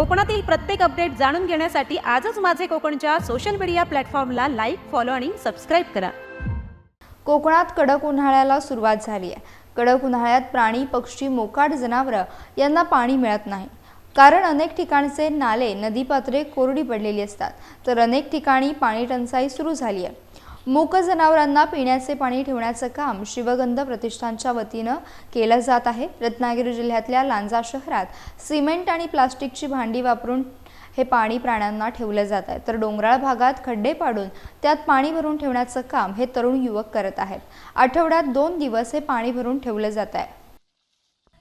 कोकणातील प्रत्येक अपडेट जाणून घेण्यासाठी आजच माझे कोकणच्या सोशल मीडिया प्लॅटफॉर्मला लाईक फॉलो आणि सबस्क्राईब करा. कोकणात कडक उन्हाळ्याला सुरुवात झाली आहे. कडक उन्हाळ्यात प्राणी पक्षी मोकाट जनावरं यांना पाणी मिळत नाही. कारण अनेक ठिकाणचे नाले नदीपात्रे कोरडी पडलेली असतात. तर अनेक ठिकाणी पाणी टंचाई सुरू झाली आहे. मूक जनावरांना पिण्याचे पाणी ठेवण्याचं काम शिवगंध प्रतिष्ठानच्या वतीनं केलं जात आहे. रत्नागिरी जिल्ह्यातल्या लांजा शहरात सिमेंट आणि प्लास्टिकची भांडी वापरून हे पाणी प्राण्यांना ठेवलं जात आहे. तर डोंगराळ भागात खड्डे पाडून त्यात पाणी भरून ठेवण्याचं काम हे तरुण युवक करत आहेत. आठवड्यात दोन दिवस हे पाणी भरून ठेवलं जात आहे.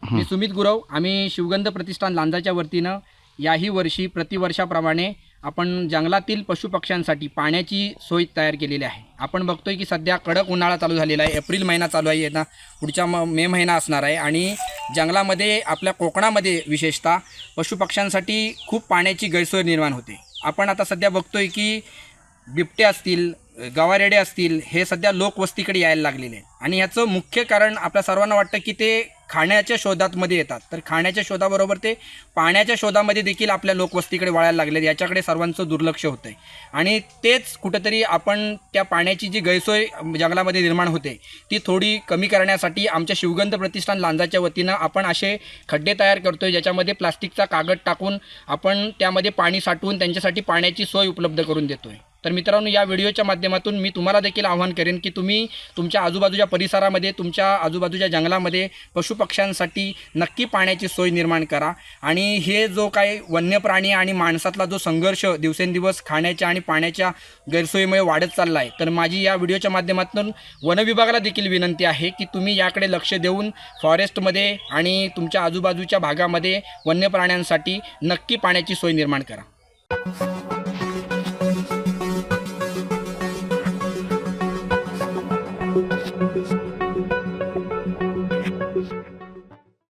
मी सुमित गुरव आम्ही शिवगंध प्रतिष्ठान लांजाच्या वतीनं याही वर्षी प्रतिवर्षाप्रमाणे आपण जंगलातील पशुपक्ष्यांसाठी पाण्याची सोय तयार केलेली आहे. आपण बघतोय की सध्या कडक उन्हाळा चालू झालेला आहे. एप्रिल महिना चालू आहे ना पुढच्या म मे महिना असणार आहे. आणि जंगलामध्ये आपल्या कोकणामध्ये विशेषतः पशुपक्ष्यांसाठी खूप पाण्याची गैरसोय निर्माण होते. आपण आता सध्या बघतोय की बिबटे असतील गवारेडे असतील हे सध्या लोकवस्तीकडे यायला लागलेले आहेत. आणि याचं मुख्य कारण आपल्या सर्वांना वाटतं की ते खाण्याच्या शोधातमध्ये येतात. तर खाण्याच्या शोधाबरोबर ते पाण्याच्या शोधामध्ये देखील आपल्या लोकवस्तीकडे वळायला लागले याच्याकडे सर्वांचं दुर्लक्ष होतं आहे आणि तेच कुठंतरी आपण त्या पाण्याची जी गैरसोय जंगलामध्ये निर्माण होते ती थोडी कमी करण्यासाठी आमच्या शिवगंध प्रतिष्ठान लांजाच्या वतीनं आपण असे खड्डे तयार करतो आहे ज्याच्यामध्ये प्लास्टिकचा कागद टाकून आपण त्यामध्ये पाणी साठवून त्यांच्यासाठी पाण्याची सोय उपलब्ध करून देतो आहे तर मित्रांनो या व्हिडिओच्या माध्यमातून मी तुम्हाला देखील आवाहन करेन की तुम्ही तुमच्या आजूबाजूच्या परिसरामध्ये तुमच्या आजूबाजूच्या जंगलामध्ये पशुपक्ष्यांसाठी नक्की पाण्याची सोय निर्माण करा. आणि हे जो काही वन्य प्राणी आणि माणसातला जो संघर्ष दिवसेंदिवस खाण्याच्या आणि पाण्याच्या गैरसोयीमुळे वाढत चालला आहे तर माझी या व्हिडिओच्या माध्यमातून वनविभागाला देखील विनंती आहे की तुम्ही याकडे लक्ष देऊन फॉरेस्टमध्ये आणि तुमच्या आजूबाजूच्या भागामध्ये वन्य प्राण्यांसाठी नक्की पाण्याची सोय निर्माण करा.